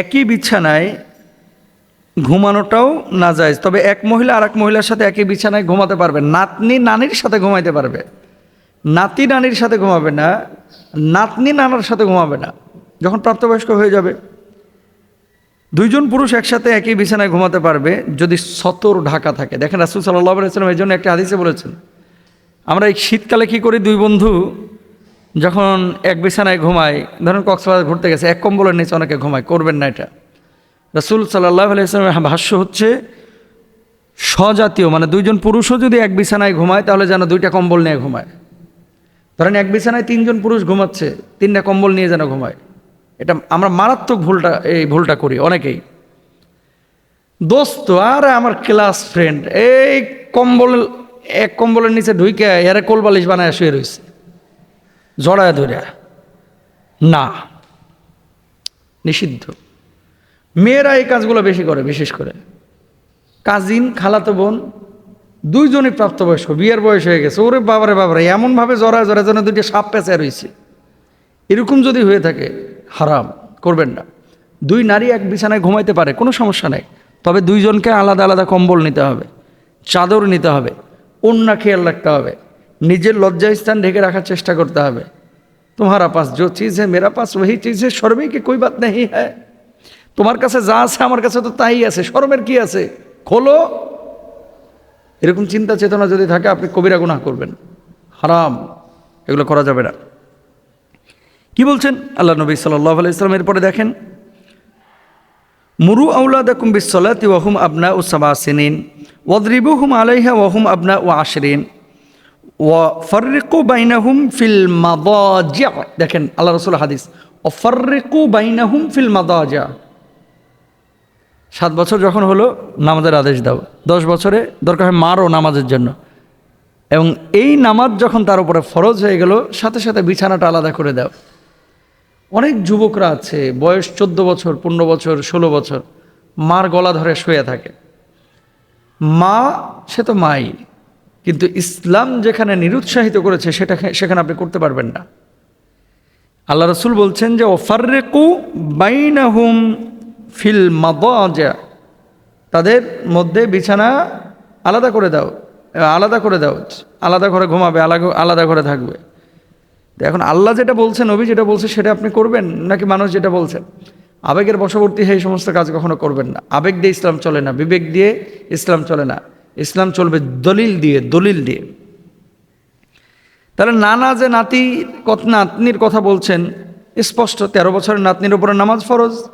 একই বিছানায় ঘুমানোটাও না যায় তবে এক মহিলা আর এক মহিলার সাথে একই বিছানায় ঘুমাতে পারবে। নাতনি নানির সাথে ঘুমাইতে পারবে। নাতি নানির সাথে ঘুমাবে না, নাতনি নানার সাথে ঘুমাবে না। যখন প্রাপ্তবয়স্ক হয়ে যাবে। দুইজন পুরুষ একসাথে একই বিছানায় ঘুমাতে পারবে, যদি সতর ঢাকা থাকে। দেখেন রাসুল সাল্লাহ আলাইসালাম এই জন্য একটা হাদিসে বলেছেন, আমরা এই শীতকালে কি করি? দুই বন্ধু যখন এক বিছানায় ঘুমাই ধরেন কক্সবাজার ঘুরতে গেছে, এক কম্বলের নিচে অনেকে ঘুমায়, করবেন না এটা। রাসুল সাল্লাহ আলাইসলামের ভাষ্য হচ্ছে, স্বজাতীয় মানে দুইজন পুরুষও যদি এক বিছানায় ঘুমায়, তাহলে যেন দুইটা কম্বল নিয়ে ঘুমায়। ধরেন এক বিছানায় তিনজন পুরুষ ঘুমাচ্ছে, তিনটা কম্বল নিয়ে যেন ঘুমায়। এটা আমরা মারাত্মক ভুলটা, এই ভুলটা করি অনেকেই। দোস্ত, আর আমার ক্লাস ফ্রেন্ড, এই কম্বল, এক কম্বলের নিচে ঢুইকে এরে কোলবালিশ বানায় শুয়ে রয়েছে জড়ায় ধরে। না। নিষিদ্ধ। মেয়েরা এই কাজগুলো বেশি করে, বিশেষ করে। কাজিন, খালাতো বোন, দুইজনই প্রাপ্তবয়স্ক, বিয়ের বয়স হয়ে গেছে। ওরে বাবারে বাবারে, এমনভাবে জড়ায় জড়ায় যেন দুইটা সাপ পেঁচা রয়েছে। এরকম যদি হয়ে থাকে, হারাম, করবেন না। দুই নারী এক বিছানায় ঘুমাইতে পারে, কোনো সমস্যা নেই। তবে দুইজনকে আলাদা আলাদা কম্বল নিতে হবে, চাদর নিতে হবে অন্যা খেয়াল রাখতে হবে, নিজের লজ্জাস্থান ঢেকে রাখার চেষ্টা করতে হবে। তোমারা পাস जो चीज़ है मेरा पास वही चीज़ है शर्मे की कोई बात नहीं है তোমার কাছে যা আছে আমার কাছে তো তাই আছে শরমের কি আছে খোলো এরকম চিন্তা চেতনা যদি থাকে আপনি কবিরা গুনাহ করবেন হারাম এগুলো করা যাবে না কি বলছেন আল্লাহ নবী সাল্লাহ আলাইসলাম এরপরে দেখেন মুরু আউলাদাকুম বিসলাতি ওয়াহুম আবনা ও সাবাসিনিন ওয়াদরিবুহুম আলাইহা ওয়াহুম আবনা ও আশরিন ফিল দেখেন আল্লাহ রসুল হাদিস। ও ফিল সাত বছর যখন হলো, নামাজের আদেশ দাও। দশ বছরে দরকার হয় মারও নামাজের জন্য। এবং এই নামাজ যখন তার উপরে ফরজ হয়ে গেল, সাথে সাথে বিছানাটা আলাদা করে দাও। অনেক যুবকরা আছে, বয়স চোদ্দ বছর, পনেরো বছর, ষোলো বছর, মার গলা ধরে শুয়ে থাকে। মা, সে তো মাই। কিন্তু ইসলাম যেখানে নিরুৎসাহিত করেছে, সেটা সেখানে আপনি করতে পারবেন না। আল্লাহ রসুল বলছেন যে, ওফার্রেকু বাইনাহুম ফিল মাদা তাদের মধ্যে বিছানা আলাদা করে দাও, আলাদা করে দাও, আলাদা ঘরে ঘুমাবে আলাদা আলাদা ঘরে থাকবে। তো এখন আল্লাহ যেটা বলছেন, নবী যেটা বলছে, সেটা আপনি করবেন নাকি মানুষ যেটা বলছেন? আবেগের বশবর্তী হয়ে এই সমস্ত কাজ কখনো করবেন না। আবেগ দিয়ে ইসলাম চলে না, বিবেক দিয়ে ইসলাম চলে না। ইসলাম চলবে দলিল দিয়ে দলিল দিয়ে। তাহলে নানা যে নাতি, কত নাতনির কথা বলছেন, স্পষ্ট, তেরো বছরের নাতনির উপরে নামাজ ফরজ।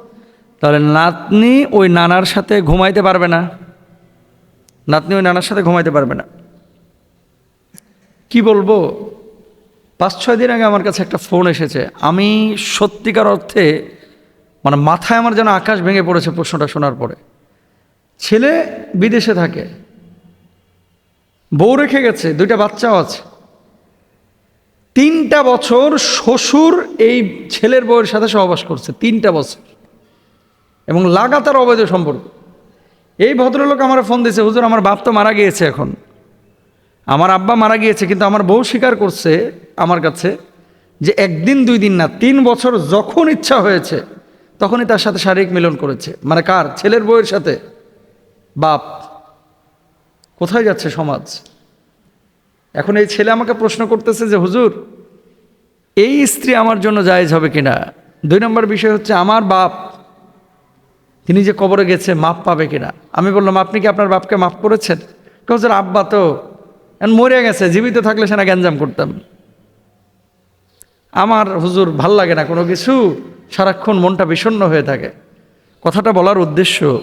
তাহলে নাতনি ওই নানার সাথে ঘুমাইতে পারবে না। নাতনি ওই নানার সাথে ঘুমাইতে পারবে না। কি বলব? পাঁচ, ছয় দিন আগে আমার কাছে একটা ফোন এসেছে। আমি সত্যিকার অর্থে মানে মাথায় আমার যেন আকাশ ভেঙে পড়েছে প্রশ্নটা শোনার পরে। ছেলে বিদেশে থাকে। বউ রেখে গেছে, দুইটা বাচ্চাও আছে। তিনটা বছর শ্বশুর এই ছেলের বউয়ের সাথে সহবাস করছে, তিনটা বছর। এবং লাগাতার অবৈধ সম্পর্ক। এই ভদ্রলোক আমার ফোন দিয়েছে, হুজুর, আমার বাপ তো মারা গিয়েছে এখন। আমার আব্বা মারা গিয়েছে, কিন্তু আমার বউ স্বীকার করছে আমার কাছে যে একদিন, দুই দিন না, তিন বছর যখন ইচ্ছা হয়েছে, তখনই তার সাথে শারীরিক মিলন করেছে। মানে কার? ছেলের বউয়ের সাথে। বাপ। কোথায় যাচ্ছে সমাজ? এখন এই ছেলে আমাকে প্রশ্ন করতেছে যে, হুজুর, এই স্ত্রী আমার জন্য জায়েজ হবে কিনা? দুই নম্বর বিষয় হচ্ছে, আমার বাপ, তিনি যে কবরে গেছে, মাপ পাবে কিনা? আমি বললাম, আপনি কি আপনার বাপকে মাফ করেছেন? হুজুর, আব্বা তো মরে গেছে, জীবিত থাকলে সেনা গ্যাঞ্জাম করতাম। আমার হুজুর, ভালো লাগে না কোনো কিছু, সারাক্ষণ মনটা বিষণ্ণ হয়ে থাকে। কথাটা বলার উদ্দেশ্য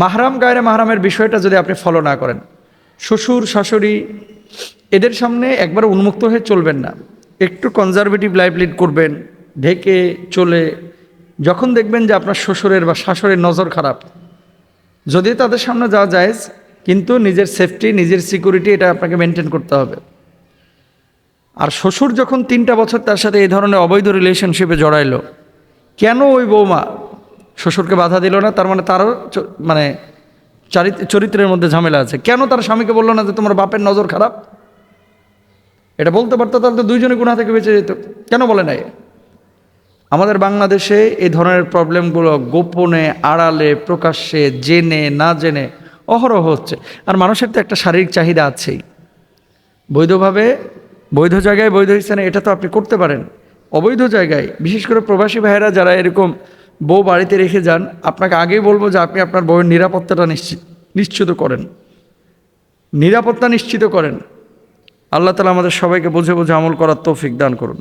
মাহরাম গায়রে মাহরামের বিষয়টা যদি আপনি ফলো না করেন, শ্বশুর, শাশুড়ি, এদের সামনে একবার উন্মুক্ত হয়ে চলবেন না। একটু কনজারভেটিভ লাইফ লিড করবেন, ঢেকে চলে, যখন দেখবেন যে আপনার শ্বশুরের বা শাশুড়ির নজর খারাপ। যদি তাদের সামনে যাওয়া যায় কিন্তু নিজের সেফটি নিজের সিকিউরিটি এটা আপনাকে মেনটেন করতে হবে। আর শ্বশুর যখন তিনটা বছর তার সাথে এই ধরনের অবৈধ রিলেশনশিপে জড়াইলো, কেন ওই বৌমা শ্বশুরকে বাধা দিল না, তার মানে তারও মানে চারিত- চরিত্রের মধ্যে ঝামেলা আছে। কেন তার স্বামীকে বলল না যে তোমার বাপের নজর খারাপ? এটা বলতে পারতো, তাহলে তো দুইজনে গুণা থেকে বেঁচে যেত। কেন বলে নাই? আমাদের বাংলাদেশে এই ধরনের প্রবলেমগুলো গোপনে, আড়ালে, প্রকাশ্যে, জেনে, না জেনে অহরহ হচ্ছে। আর মানুষের তো একটা শারীরিক চাহিদা আছেই। বৈধভাবে, বৈধ জায়গায় বৈধ স্থানে এটা তো আপনি করতে পারেন। অবৈধ জায়গায়, বিশেষ করে প্রবাসী ভাইয়েরা যারা এরকম বউ বাড়িতে রেখে যান, আপনাকে আগেই বলব যে আপনি আপনার বউয়ের নিরাপত্তাটা নিশ্চিত নিশ্চিত করেন। নিরাপত্তা নিশ্চিত করেন। আল্লাহ তালা আমাদের সবাইকে বুঝে বুঝে আমল করার তৌফিক দান করুন।